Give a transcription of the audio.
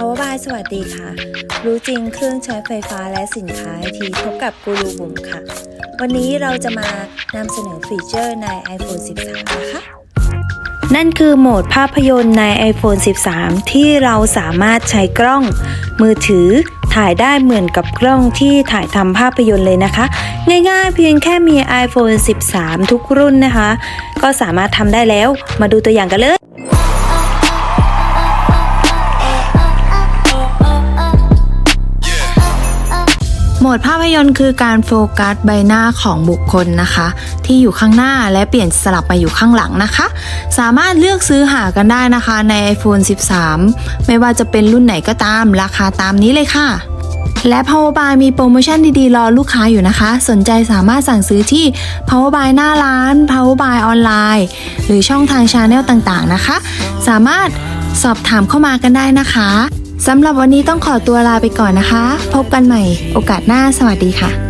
Power by สวัสดีค่ะ รู้จริงเครื่องใช้ไฟฟ้าและสินค้าไอทีพบกับกูรูบุ๋มค่ะ วันนี้เราจะมานำเสนอฟีเจอร์ใน iPhone 13 นะคะ นั่นคือโหมดภาพยนตร์ใน iPhone 13 ที่เราสามารถใช้กล้อง มือถือถ่ายได้เหมือนกับกล้องที่ถ่ายทำภาพยนตร์เลยนะคะ ง่ายๆเพียงแค่มี iPhone 13 ทุกรุ่นนะคะ ก็สามารถทำได้แล้วมาดูตัวอย่างกันเลย โหมดภาพยนตร์คือการโฟกัสใบหน้าของบุคคลนะคะ ที่อยู่ข้างหน้าและเปลี่ยนสลับมาอยู่ข้างหลังนะคะ สามารถเลือกซื้อหากันได้นะคะใน iPhone 13 ไม่ว่าจะเป็นรุ่นไหนก็ตามราคาตามนี้เลยค่ะ และ Powerbuy มีโปรโมชั่นดีๆ รอลูกค้าอยู่นะคะ สนใจสามารถสั่งซื้อที่ Powerbuy หน้าร้าน Powerbuy ออนไลน์ หรือช่องทางชาแนลต่างๆนะคะ สามารถสอบถามเข้ามากันได้นะคะ สำหรับวันนี้ต้องขอตัวลาไปก่อนนะคะ พบกันใหม่ โอกาสหน้าสวัสดีค่ะ